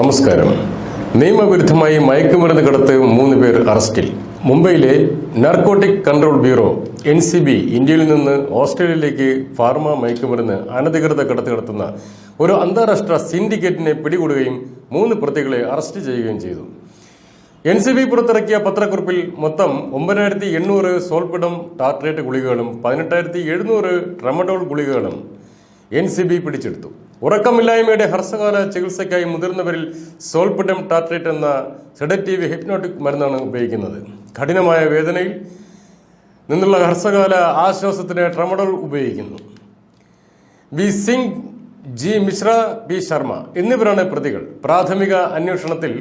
നമസ്കാരം. നിയമവിരുദ്ധമായി മയക്കുമരുന്ന് കടത്ത് മൂന്ന് പേർ അറസ്റ്റിൽ. മുംബൈയിലെ narcotic control bureau N C B ഇന്ത്യയിൽ നിന്ന് ഓസ്ട്രേലിയയിലേക്ക് ഫാർമ മയക്കുമരുന്ന് അനധികൃത കടത്ത് നടത്തുന്ന ഒരു അന്താരാഷ്ട്ര സിൻഡിക്കേറ്റിനെ പിടികൂടുകയും മൂന്ന് പ്രതികളെ അറസ്റ്റ് ചെയ്യുകയും ചെയ്തു. എൻ സി ബി പുറത്തിറക്കിയ പത്രക്കുറിപ്പിൽ മൊത്തം ഒമ്പതിനായിരത്തി എണ്ണൂറ് സോൾപിഡം ടാർട്രേറ്റ് ഗുളികകളും പതിനെട്ടായിരത്തി എഴുന്നൂറ് ട്രമഡോൾ ഗുളികകളും എൻ സി ബി പിടിച്ചെടുത്തു. ഉറക്കമില്ലായ്മയുടെ ഹർഷകാല ചികിത്സയ്ക്കായി മുതിർന്നവരിൽ സോൾപിഡം ടാട്രേറ്റ് എന്ന സെഡറ്റീവ് ഹിപ്നോട്ടിക് മരുന്നാണ് ഉപയോഗിക്കുന്നത്. കഠിനമായ വേദനയിൽ നിന്നുള്ള ഹർസകാല ആശ്വാസത്തിന് ട്രമഡോൾ ഉപയോഗിക്കുന്നു. V Singh G Mishra B Sharma എന്നിവരാണ് പ്രതികൾ. പ്രാഥമിക അന്വേഷണത്തിൽ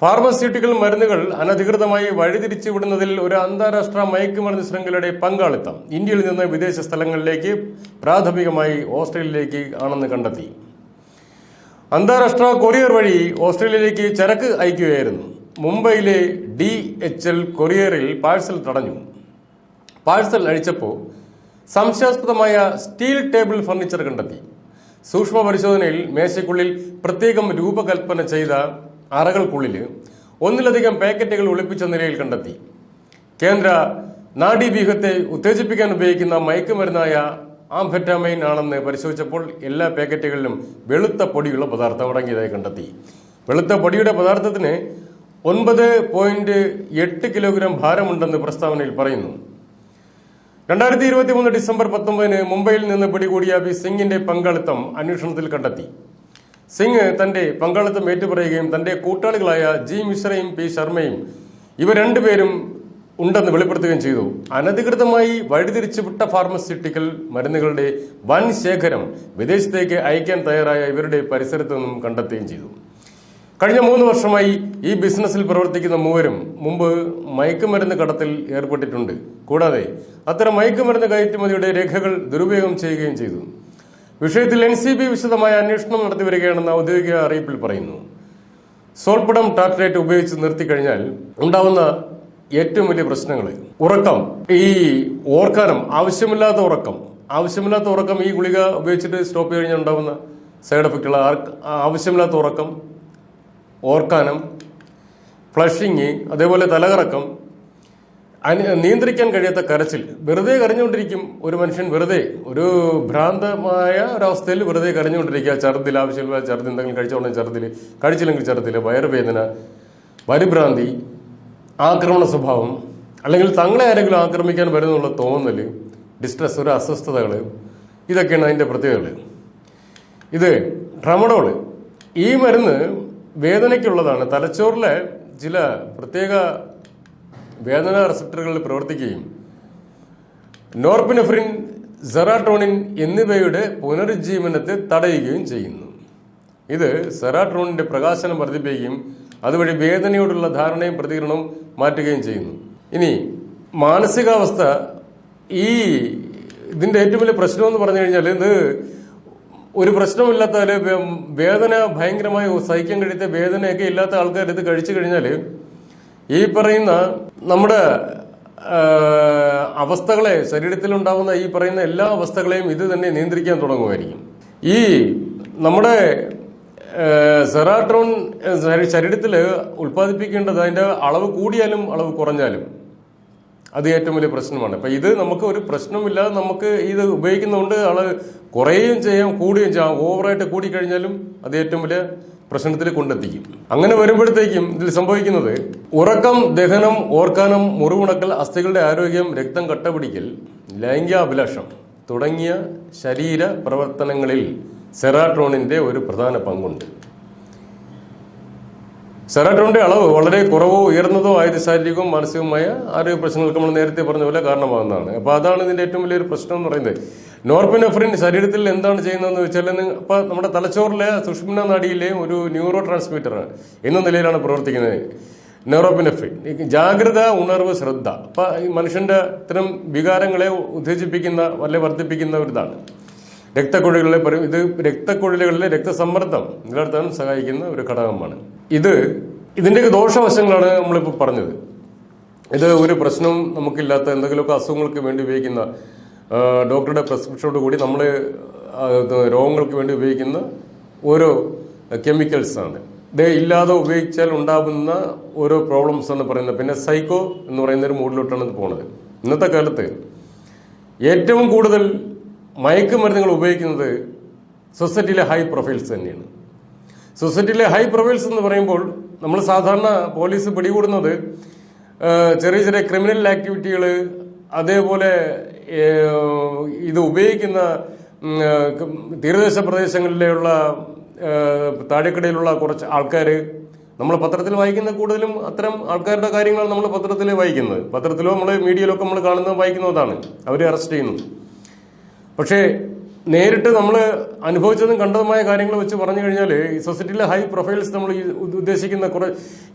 ഫാർമസ്യൂട്ടിക്കൽ മരുന്നുകൾ അനധികൃതമായി വഴിതിരിച്ചു വിടുന്നതിൽ ഒരു അന്താരാഷ്ട്ര മയക്കുമരുന്ന് ശൃംഖലയുടെ പങ്കാളിത്തം ഇന്ത്യയിൽ നിന്ന് വിദേശ സ്ഥലങ്ങളിലേക്ക് പ്രാഥമികമായി ഓസ്ട്രേലിയയിലേക്ക് ആണെന്ന് കണ്ടെത്തി. അന്താരാഷ്ട്ര കൊറിയർ വഴി ഓസ്ട്രേലിയയിലേക്ക് ചരക്ക് അയക്കുകയായിരുന്നു. മുംബൈയിലെ ഡി എച്ച് എൽ കൊറിയറിൽ പാഴ്സൽ തടഞ്ഞു. പാഴ്സൽ അഴിച്ചപ്പോൾ സംശയാസ്പദമായ സ്റ്റീൽ ടേബിൾ ഫർണിച്ചർ കണ്ടെത്തി. സൂക്ഷ്മ പരിശോധനയിൽ മേശയ്ക്കുള്ളിൽ പ്രത്യേകം രൂപകൽപ്പന ചെയ്ത അറകൾക്കുള്ളിൽ ഒന്നിലധികം പാക്കറ്റുകൾ ഒളിപ്പിച്ച നിലയിൽ കണ്ടെത്തി. കേന്ദ്ര നാഡീവ്യൂഹത്തെ ഉത്തേജിപ്പിക്കാൻ ഉപയോഗിക്കുന്ന മയക്കുമരുന്നായ ആംഫെറ്റാമൈൻ ആണെന്ന് പരിശോധിച്ചപ്പോൾ എല്ലാ പാക്കറ്റുകളിലും വെളുത്ത പൊടിയുള്ള പദാർത്ഥം അടങ്ങിയതായി കണ്ടെത്തി. വെളുത്ത പൊടിയുടെ പദാർത്ഥത്തിന് ഒൻപത് പോയിന്റ് എട്ട് കിലോഗ്രാം ഭാരമുണ്ടെന്ന് പ്രസ്താവനയിൽ പറയുന്നു. രണ്ടായിരത്തി ഇരുപത്തി മൂന്ന് ഡിസംബർ പത്തൊമ്പതിന് മുംബൈയിൽ നിന്ന് പിടികൂടിയ ബി സിംഗിന്റെ പങ്കാളിത്തം അന്വേഷണത്തിൽ കണ്ടെത്തി. സിംഗ് തന്റെ പങ്കാളിത്തം ഏറ്റുപറയുകയും തന്റെ കൂട്ടാളികളായ ജി മിശ്രയും പി ശർമ്മയും ഇവർ രണ്ടുപേരും ഉണ്ടെന്ന് വെളിപ്പെടുത്തുകയും ചെയ്തു. അനധികൃതമായി വഴിതിരിച്ചുവിട്ട ഫാർമസ്യൂട്ടിക്കൽ മരുന്നുകളുടെ വൻ ശേഖരം വിദേശത്തേക്ക് അയക്കാൻ തയ്യാറായ ഇവരുടെ പരിസരത്തു നിന്നും കണ്ടെത്തുകയും ചെയ്തു. കഴിഞ്ഞ മൂന്ന് വർഷമായി ഈ ബിസിനസ്സിൽ പ്രവർത്തിക്കുന്ന മൂവരും മുമ്പ് മയക്കുമരുന്ന് കടത്തിൽ ഏർപ്പെട്ടിട്ടുണ്ട്. കൂടാതെ അത്തരം മയക്കുമരുന്ന് കയറ്റുമതിയുടെ രേഖകൾ ദുരുപയോഗം ചെയ്യുകയും ചെയ്തു. വിഷയത്തിൽ എൻ സി ബി വിശദമായ അന്വേഷണം നടത്തി വരികയാണെന്ന് ഔദ്യോഗിക അറിയിപ്പിൽ പറയുന്നു. സോൾപ്പിടം ടാർട്രേറ്റ് ഉപയോഗിച്ച് നിർത്തിക്കഴിഞ്ഞാൽ ഉണ്ടാവുന്ന ഏറ്റവും വലിയ പ്രശ്നങ്ങൾ ഉറക്കം. ഈ ഓർക്കാനം ആവശ്യമില്ലാത്ത ഉറക്കം. ആവശ്യമില്ലാത്ത ഉറക്കം ഈ ഗുളിക ഉപയോഗിച്ചിട്ട് സ്റ്റോപ്പ് കഴിഞ്ഞാൽ ഉണ്ടാവുന്ന സൈഡ് എഫക്റ്റുകൾ ആവശ്യമില്ലാത്ത ഉറക്കം ഓർക്കാനം ഫ്ലഷിങ് അതേപോലെ തലകറക്കം നിയന്ത്രിക്കാൻ കഴിയാത്ത കരച്ചിൽ. വെറുതെ കരഞ്ഞുകൊണ്ടിരിക്കും ഒരു മനുഷ്യൻ വെറുതെ. ഒരു ഭ്രാന്തമായ ഒരവസ്ഥയിൽ വെറുതെ കരഞ്ഞുകൊണ്ടിരിക്കുക. ഛർദിൽ ആവശ്യമില്ല ഛർദി എന്തെങ്കിലും കഴിച്ചോണ്ടെങ്കിൽ ഛർദിൽ കഴിച്ചില്ലെങ്കിൽ ഛർദിൽ വയറുവേദന പരിഭ്രാന്തി ആക്രമണ സ്വഭാവം അല്ലെങ്കിൽ തങ്ങളെ ആരെങ്കിലും ആക്രമിക്കാൻ വരുന്നുള്ള തോന്നൽ ഡിസ്ട്രസ് ഒരു അസ്വസ്ഥതകൾ ഇതൊക്കെയാണ് അതിന്റെ പ്രത്യേകതകൾ. ഇത് ട്രമഡോൾ ഈ മരുന്ന് വേദനയ്ക്കുള്ളതാണ്. തലച്ചോറിലെ ചില പ്രത്യേക വേദന റിസപ്റ്ററുകളിൽ പ്രവർത്തിക്കുകയും നോർപിനഫ്രിൻ സെറാട്രോണിൻ എന്നിവയുടെ പുനരുജ്ജീവനത്തെ തടയുകയും ചെയ്യുന്നു. ഇത് സെറാട്രോണിന്റെ പ്രകാശനം വർദ്ധിപ്പിക്കുകയും അതുവഴി വേദനയോടുള്ള ധാരണയും പ്രതികരണവും മാറ്റുകയും ചെയ്യുന്നു. ഇനി മാനസികാവസ്ഥ ഈ ഇതിന്റെ ഏറ്റവും വലിയ പ്രശ്നം എന്ന് പറഞ്ഞു കഴിഞ്ഞാൽ ഇത് ഒരു പ്രശ്നമില്ലാത്ത വേദന ഭയങ്കരമായി സഹിക്കാൻ കഴിയാത്ത വേദനയൊക്കെ ഇല്ലാത്ത ആൾക്കാർ ഇത് കഴിച്ചു കഴിഞ്ഞാൽ ഈ പറയുന്ന നമ്മുടെ അവസ്ഥകളെ ശരീരത്തിൽ ഉണ്ടാകുന്ന ഈ പറയുന്ന എല്ലാ അവസ്ഥകളെയും ഇത് തന്നെ നിയന്ത്രിക്കാൻ തുടങ്ങുമായിരിക്കും. ഈ നമ്മുടെ സെറാട്രോൺ ശരീരത്തിൽ ഉൽപ്പാദിപ്പിക്കേണ്ടത് അതിന്റെ അളവ് കൂടിയാലും അളവ് കുറഞ്ഞാലും അത് ഏറ്റവും വലിയ പ്രശ്നമാണ്. അപ്പൊ ഇത് നമുക്ക് ഒരു പ്രശ്നമില്ലാതെ നമുക്ക് ഇത് ഉപയോഗിക്കുന്നതുകൊണ്ട് ആൾ കുറയുകയും ചെയ്യാം കൂടുകയും ചെയ്യാം. ഓവറായിട്ട് കൂടിക്കഴിഞ്ഞാലും അത് ഏറ്റവും വലിയ പ്രശ്നത്തിൽ കൊണ്ടെത്തിക്കും. അങ്ങനെ വരുമ്പോഴത്തേക്കും ഇതിൽ സംഭവിക്കുന്നത് ഉറക്കം ദഹനം ഓർക്കാനം മുറിവുണക്കൽ അസ്ഥികളുടെ ആരോഗ്യം രക്തം കട്ടപിടിക്കൽ ലൈംഗികാഭിലാഷം തുടങ്ങിയ ശരീര പ്രവർത്തനങ്ങളിൽ സെറാട്രോണിന്റെ ഒരു പ്രധാന പങ്കുണ്ട്. സെറാട്രോണിന്റെ അളവ് വളരെ കുറവോ ഉയർന്നതോ ആയത് ശാരീരികവും മാനസികവുമായ ആരോഗ്യ പ്രശ്നങ്ങൾക്ക് നമ്മൾ നേരത്തെ പറഞ്ഞ പോലെ കാരണമാകുന്നതാണ്. അപ്പോൾ അതാണ് ഇതിന്റെ ഏറ്റവും വലിയൊരു പ്രശ്നം എന്ന് പറയുന്നത്. നോർപിനെഫ്രിൻ ശരീരത്തിൽ എന്താണ് ചെയ്യുന്നതെന്ന് വെച്ചാൽ അപ്പൊ നമ്മുടെ തലച്ചോറിലെ സുഷ്മിന നാടിയിലെയും ഒരു ന്യൂറോ ട്രാൻസ്മിറ്റർ എന്ന നിലയിലാണ് പ്രവർത്തിക്കുന്നത് ന്യൂറോപിനെഫ്രിൻ ഈ ജാഗ്രത ഉണർവ് ശ്രദ്ധ. അപ്പൊ ഈ മനുഷ്യന്റെ ഇത്തരം വികാരങ്ങളെ ഉത്തേജിപ്പിക്കുന്ന വല്ല വർദ്ധിപ്പിക്കുന്ന ഒരു ഇതാണ്. രക്തക്കുഴലുകളെ പരി- ഇത് രക്തക്കുഴലുകളിലെ രക്തസമ്മർദ്ദം നിലനിർത്താൻ സഹായിക്കുന്ന ഒരു ഘടകമാണ്. ഇത് ഇതിന്റെ ദോഷവശങ്ങളാണ് നമ്മളിപ്പോൾ പറഞ്ഞത്. ഇത് ഒരു പ്രശ്നവും നമുക്കില്ലാത്ത എന്തെങ്കിലുമൊക്കെ അസുഖങ്ങൾക്ക് വേണ്ടി ഉപയോഗിക്കുന്ന ഡോക്ടറുടെ പ്രിസ്ക്രിപ്ഷനോട് കൂടി നമ്മൾ രോഗങ്ങൾക്ക് വേണ്ടി ഉപയോഗിക്കുന്ന ഓരോ കെമിക്കൽസാണ് ആണ്. ഇത് ഇല്ലാതെ ഉപയോഗിച്ചാൽ ഉണ്ടാകുന്ന ഓരോ പ്രോബ്ലംസ് എന്ന് പറയുന്നത്. പിന്നെ സൈക്കോ എന്ന് പറയുന്ന ഒരു മൂഡിലോട്ടാണ് ഇത് പോണത്. ഇന്നത്തെ കാലത്ത് ഏറ്റവും കൂടുതൽ മയക്കുമരുന്നുകൾ ഉപയോഗിക്കുന്നത് സൊസൈറ്റിയിലെ ഹൈ പ്രൊഫൈൽസ് തന്നെയാണ്. സൊസൈറ്റിയിലെ ഹൈ പ്രൊഫൈൽസ് എന്ന് പറയുമ്പോൾ നമ്മൾ സാധാരണ പോലീസ് പിടികൂടുന്നത് ചെറിയ ചെറിയ ക്രിമിനൽ ആക്ടിവിറ്റികൾ അതേപോലെ ഇത് ഉപയോഗിക്കുന്ന തീരദേശ പ്രദേശങ്ങളിലുള്ള താഴെക്കടയിലുള്ള കുറച്ച് ആൾക്കാർ നമ്മൾ പത്രത്തിൽ വായിക്കുന്ന കൂടുതലും അത്തരം ആൾക്കാരുടെ കാര്യങ്ങളാണ് നമ്മൾ പത്രത്തിൽ വായിക്കുന്നത്. പത്രത്തിലോ നമ്മൾ മീഡിയയിലോ ഒക്കെ നമ്മൾ കാണുന്നത് വായിക്കുന്നതാണ്. അവരെ അറസ്റ്റ് ചെയ്യുന്നു പക്ഷേ നേരിട്ട് നമ്മൾ അനുഭവിച്ചതും കണ്ടതുമായ കാര്യങ്ങൾ വെച്ച് പറഞ്ഞു കഴിഞ്ഞാൽ ഈ സൊസൈറ്റിയിലെ ഹൈ പ്രൊഫൈൽസ് നമ്മൾ ഉദ്ദേശിക്കുന്ന കുറെ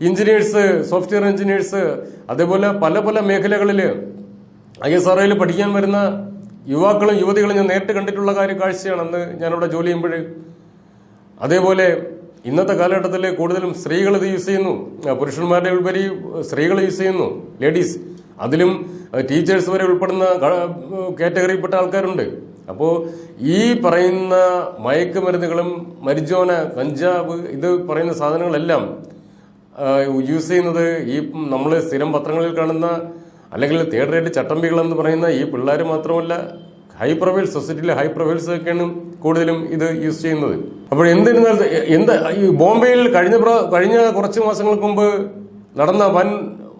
എഞ്ചിനീയേഴ്സ് സോഫ്റ്റ്വെയർ എഞ്ചിനീയേഴ്സ് അതേപോലെ പല പല മേഖലകളിൽ ഐ എസ് ആർ പഠിക്കാൻ വരുന്ന യുവാക്കളും യുവതികളും ഞാൻ നേരിട്ട് കണ്ടിട്ടുള്ള കാര്യ കാഴ്ചയാണ് അന്ന് ഞാനിവിടെ ജോലി ചെയ്യുമ്പോൾ അതേപോലെ ഇന്നത്തെ കാലഘട്ടത്തിൽ കൂടുതലും സ്ത്രീകൾ ഇത് യൂസ് ചെയ്യുന്നു. പുരുഷന്മാരുടെ ഉപരി സ്ത്രീകൾ യൂസ് ചെയ്യുന്നു. ലേഡീസ്. അതിലും ടീച്ചേഴ്സ് വരെ ഉൾപ്പെടുന്ന കാറ്റഗറിയിൽപ്പെട്ട ആൾക്കാരുണ്ട്. അപ്പോൾ ഈ പറയുന്ന മയക്കുമരുന്നുകളും മരിജോന കഞ്ചാവ് ഇത് പറയുന്ന സാധനങ്ങളെല്ലാം യൂസ് ചെയ്യുന്നത് ഈ നമ്മൾ സ്ഥിരം പത്രങ്ങളിൽ കാണുന്ന അല്ലെങ്കിൽ തേർഡ് ചട്ടമ്പികൾ എന്ന് പറയുന്ന ഈ പിള്ളേർ മാത്രമല്ല ഹൈ പ്രൊഫൈൽ സൊസൈറ്റിയിലെ ഹൈ പ്രൊഫൈൽസ് ഒക്കെയാണ് കൂടുതലും ഇത് യൂസ് ചെയ്യുന്നത്. അപ്പോൾ എന്തിരുന്നാൽ എന്താ ഈ ബോംബെയിൽ കഴിഞ്ഞ കഴിഞ്ഞ കുറച്ച് മാസങ്ങൾക്ക് മുമ്പ് നടന്ന വൻ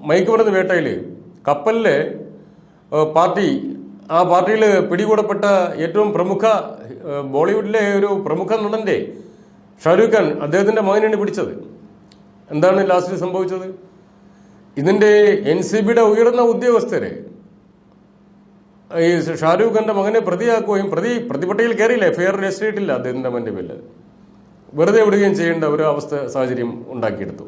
മയക്കുമരുന്ന് വേട്ടയിൽ കപ്പലിലെ പാർട്ടി ആ പാർട്ടിയിൽ പിടികൂടപ്പെട്ട ഏറ്റവും പ്രമുഖ ബോളിവുഡിലെ ഒരു പ്രമുഖ നടന്റെ ഷാരൂഖ് ഖാൻ അദ്ദേഹത്തിന്റെ മകനാണ് പിടിച്ചത്. എന്താണ് ലാസ്റ്റിൽ സംഭവിച്ചത്? ഇതിന്റെ എൻ സി ബിയുടെ ഉയർന്ന ഉദ്യോഗസ്ഥരെ ഈ ഷാരൂഖ് ഖാന്റെ മകനെ പ്രതിയാക്കുകയും പ്രതി പ്രതിപട്ടികയിൽ കയറിയില്ല എഫ്ഐആർ രജിസ്റ്റർ ചെയ്തിട്ടില്ല അദ്ദേഹത്തിന്റെ മകന്റെ പേരിൽ വെറുതെ വിടുകയും ചെയ്യേണ്ട ഒരു അവസ്ഥ സാഹചര്യം ഉണ്ടാക്കിയെടുത്തു.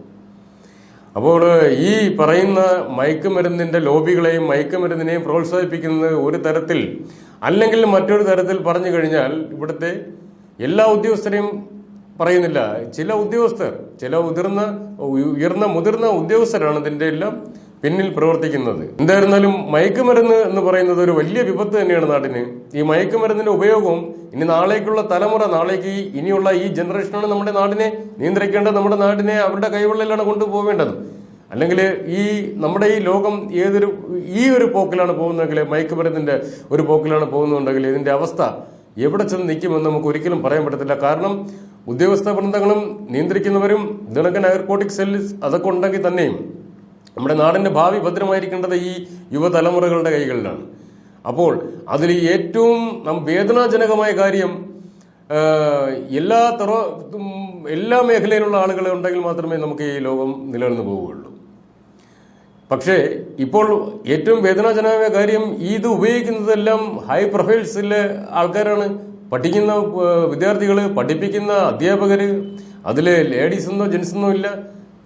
അപ്പോൾ ഈ പറയുന്ന മയക്കുമരുന്നിന്റെ ലോബികളെയും മയക്കുമരുന്നിനെയും പ്രോത്സാഹിപ്പിക്കുന്നത് ഒരു തരത്തിൽ അല്ലെങ്കിൽ മറ്റൊരു തരത്തിൽ പറഞ്ഞു കഴിഞ്ഞാൽ ഇവിടുത്തെ എല്ലാ ഉദ്യോഗസ്ഥരെയും പറയുന്നില്ല. ചില ഉദ്യോഗസ്ഥർ ചില ഉതിർന്ന ഉയർന്ന മുതിർന്ന ഉദ്യോഗസ്ഥരാണ് ഇതിന്റെ എല്ലാം പിന്നിൽ പ്രവർത്തിക്കുന്നത്. എന്തായിരുന്നാലും മയക്കുമരുന്ന് എന്ന് പറയുന്നത് ഒരു വലിയ വിപത്ത് തന്നെയാണ് നാടിന്. ഈ മയക്കുമരുന്നിന്റെ ഉപയോഗവും ഇനി നാളേക്കുള്ള തലമുറ നാളേക്ക് ഇനിയുള്ള ഈ ജനറേഷനാണ് നമ്മുടെ നാടിനെ നിയന്ത്രിക്കേണ്ടത് നമ്മുടെ നാടിനെ അവരുടെ കൈവെള്ളയിലാണ് കൊണ്ടുപോകേണ്ടത് അല്ലെങ്കിൽ ഈ നമ്മുടെ ഈ ലോകം ഏതൊരു ഈ ഒരു പോക്കിലാണ് പോകുന്നതെങ്കിൽ മയക്കുമരുന്നിന്റെ ഒരു പോക്കിലാണ് പോകുന്നുണ്ടെങ്കിൽ ഇതിന്റെ അവസ്ഥ എവിടെ ചെന്ന് നിൽക്കുമെന്ന് നമുക്ക് ഒരിക്കലും പറയാൻ പറ്റത്തില്ല. കാരണം ഉദ്യോഗസ്ഥ വൃന്ദങ്ങളും നിയന്ത്രിക്കുന്നവരും ഇതിനൊക്കെ നയർക്കോട്ടിക് സെൽസ് അതൊക്കെ ഉണ്ടെങ്കിൽ തന്നെയും നമ്മുടെ നാടിന്റെ ഭാവി ഭദ്രമായിരിക്കേണ്ടത് ഈ യുവതലമുറകളുടെ കൈകളിലാണ്. അപ്പോൾ അതിൽ ഏറ്റവും നാം വേദനാജനകമായ കാര്യം എല്ലാ തറ എല്ലാ മേഖലയിലുള്ള ആളുകൾ ഉണ്ടെങ്കിൽ മാത്രമേ നമുക്ക് ഈ ലോകം നിലനിന്ന് പോവുകയുള്ളൂ. പക്ഷേ ഇപ്പോൾ ഏറ്റവും വേദനാജനകമായ കാര്യം ഇത് ഉപയോഗിക്കുന്നതെല്ലാം ഹൈ പ്രൊഫൈൽസിലെ ആൾക്കാരാണ്. പഠിക്കുന്ന വിദ്യാർത്ഥികൾ പഠിപ്പിക്കുന്ന അധ്യാപകർ അതിൽ ലേഡീസ് എന്നോ ജെൻസ് എന്നോ ഇല്ല.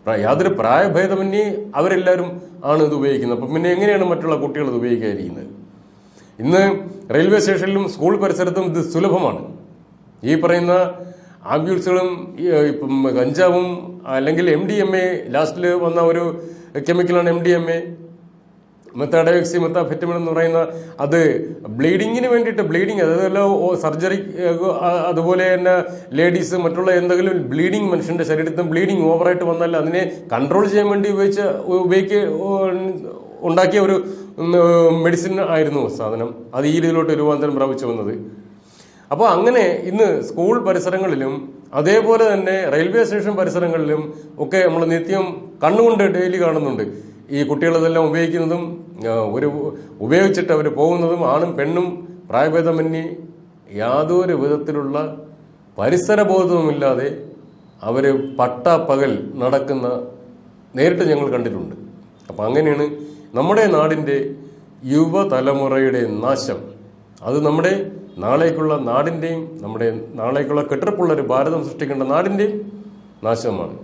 യാതൊരു പ്രായഭേദമന്യേ അവരെല്ലാവരും ആണ് ഇത് ഉപയോഗിക്കുന്നത്. അപ്പം പിന്നെ എങ്ങനെയാണ് മറ്റുള്ള കുട്ടികൾ ഇത് ഉപയോഗിക്കാതിരിക്കുന്നത്? ഇന്ന് റെയിൽവേ സ്റ്റേഷനിലും സ്കൂൾ പരിസരത്തും ഇത് സുലഭമാണ്. ഈ പറയുന്ന ആംബ്യൂൾസുകളും ഇപ്പം കഞ്ചാവും അല്ലെങ്കിൽ എം ഡി എം എ ലാസ്റ്റിൽ വന്ന ഒരു കെമിക്കലാണ് M D M A. Methylenedioxy methamphetamine എന്ന് പറയുന്ന അത് ബ്ലീഡിങ്ങിന് വേണ്ടിയിട്ട് ബ്ലീഡിങ് അതായത് സർജറി അതുപോലെ തന്നെ ലേഡീസ് മറ്റുള്ള എന്തെങ്കിലും ബ്ലീഡിങ് മനുഷ്യന്റെ ശരീരത്തിൽ ബ്ലീഡിങ് ഓവറായിട്ട് വന്നാൽ അതിനെ കൺട്രോൾ ചെയ്യാൻ വേണ്ടി ഉപയോഗിച്ച് ഉപയോഗിക്ക ഉണ്ടാക്കിയ ഒരു മെഡിസിൻ ആയിരുന്നു സാധനം. അത് ഈ രീതിയിലോട്ട് രൂപാന്തരം പ്രാപിച്ചു വന്നത്. അപ്പോൾ അങ്ങനെ ഇന്ന് സ്കൂൾ പരിസരങ്ങളിലും അതേപോലെ തന്നെ റെയിൽവേ സ്റ്റേഷൻ പരിസരങ്ങളിലും ഒക്കെ നമ്മൾ നിത്യം കണ്ണുകൊണ്ട് ഡെയിലി കാണുന്നുണ്ട്. ഈ കുട്ടികളിതെല്ലാം ഉപയോഗിക്കുന്നതും ഒരു ഉപയോഗിച്ചിട്ട് അവർ പോകുന്നതും ആണും പെണ്ണും പ്രായഭേദമന്യേ യാതൊരു വിധത്തിലുള്ള പരിസരബോധവുമില്ലാതെ അവർ പട്ടാപ്പകൽ നടക്കുന്ന നേരിട്ട് ഞങ്ങൾ കണ്ടിട്ടുണ്ട്. അപ്പം അങ്ങനെയാണ് നമ്മുടെ നാടിന്റെ യുവതലമുറയുടെ നാശം. അത് നമ്മുടെ നാളേക്കുള്ള നാടിന്റെയും നമ്മുടെ നാളേക്കുള്ള കെട്ടിടപ്പുള്ള ഒരു ഭാരതം സൃഷ്ടിക്കേണ്ട നാടിന്റെയും നാശമാണ്.